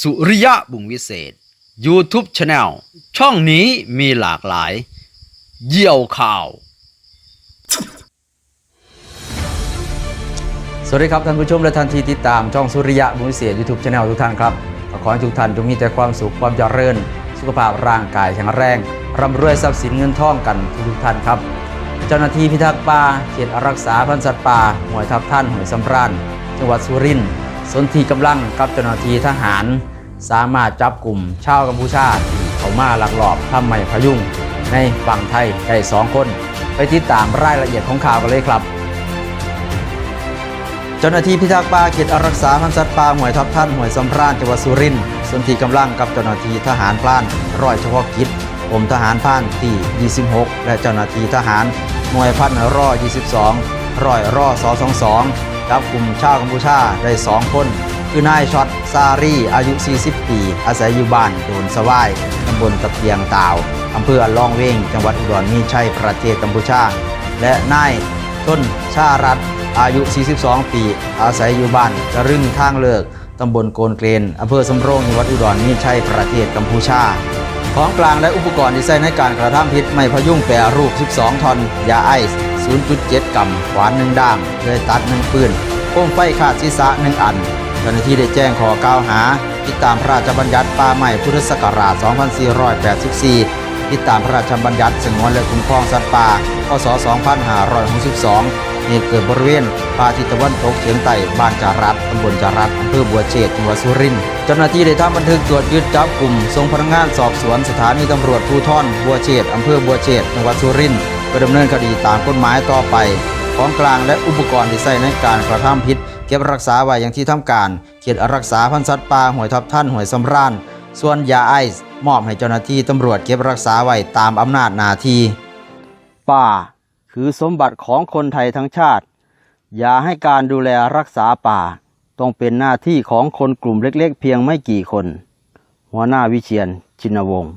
สุริยะบุงวิเศษ YouTube Channel ช่องนี้มีหลากหลาย เยี่ยวข่าว สวัสดีครับท่านผู้ชมและท่านที่ติดตามช่องสุริยะบุญวิเศษยูทูบช anel ทุกท่านครับขอให้ทุกท่านจงมีแต่ความสุขความเจริญ สุขภาพร่างกายแข็งแรงร่ำรวยทรัพย์สินเงินทองกันทุกท่านครับ เจ้าหน้าที่พิทักษ์ป่าเขตรักษาพันธุ์สัตว์ป่าหน่วยทัพท่านหน่วยสำราญจังหวัดสุรินทร์ สนที่กำลังกับเจ้าหน้าที่ทหาร สามารถจับกลุ่มชาวกัมพูชาที่เขามาลักลอบทำไมพยุงในฝั่งไทยได้สองคน ไปติดตามรายละเอียดของข่าวกันเลยครับเจ้าหน้าที่พิทักษ์ป่าเขตอารักษาพันธุ์สัตว์ป่าหน่วยทัพท่านหน่วยสำราญจังหวัดสุรินทร์ส่วนที่กำลังกับเจ้าหน้าที่ทหารพลานร้อยเฉพาะกิจกรมทหารพลานที่ 26 และเจ้าหน้าที่ทหารหน่วยพันร้อย22ร้อยรอ222 จับกลุ่มชาวกัมพูชาได้ 2 คน คือนายช็อตซารีอายุ 40 ปี อาศัยอยู่บ้านโดนสวายตำบลตะเพียงตาวอำเภอลองเวง จังหวัดอุดรมีชัยประเทศกัมพูชา และนายต้นชารัตอายุ 42 ปี อาศัยอยู่บ้านจะรึงทางเลิกตำบลโกนเกรนอำเภอสำโรงจังหวัดอุดรมีชัยประเทศกัมพูชา ของกลางและอุปกรณ์ที่ใช้ในการกระทำผิดไม่พยุงแปรรูป 12 ทอนยาไอซ์ 0.7 กรัมขวาน1ด้ามเลยตัด1ปืนโคมไฟขาดศีรษะ1อันเจ้าหน้าที่ได้แจ้งขอกล่าวหาติดตามพระราชบัญญัติป่าไม้พุทธศักราช 2484 ติดตามพระราชบัญญัติสงวนและคุ้มครองสัตว์ป่า พศ 2562 เหตุเกิดบริเวณป่าทิศตะวันตกเฉียงใต้บ้านจารัดตำบลจารัดอำเภอบัวเชษจังหวัดสุรินทร์ เจ้าหน้าที่ได้ทำบันทึกตรวจยึดจับกลุ่มส่งพนักงานสอบสวนสถานีตำรวจภูธรบัวเชษอำเภอบัวเชษจังหวัดสุรินทร์ เพื่อดำเนินคดีตามกฎหมายต่อไป ของกลางและอุปกรณ์ที่ใช้ในการกระทำผิด เก็บรักษาไว้อย่างที่ทำการ เขตรักษาพันธุ์สัตว์ป่าหวยทับท่านหวยสำราญส่วนยาไอซ์มอบให้เจ้าหน้าที่ตำรวจเก็บรักษาไว้ตามอำนาจหน้าที่ป่าคือสมบัติของคนไทยทั้งชาติ อย่าให้การดูแลรักษาป่า ต้องเป็นหน้าที่ของคนกลุ่มเล็กๆ เพียงไม่กี่คน หัวหน้าวิเชียนชินวงศ์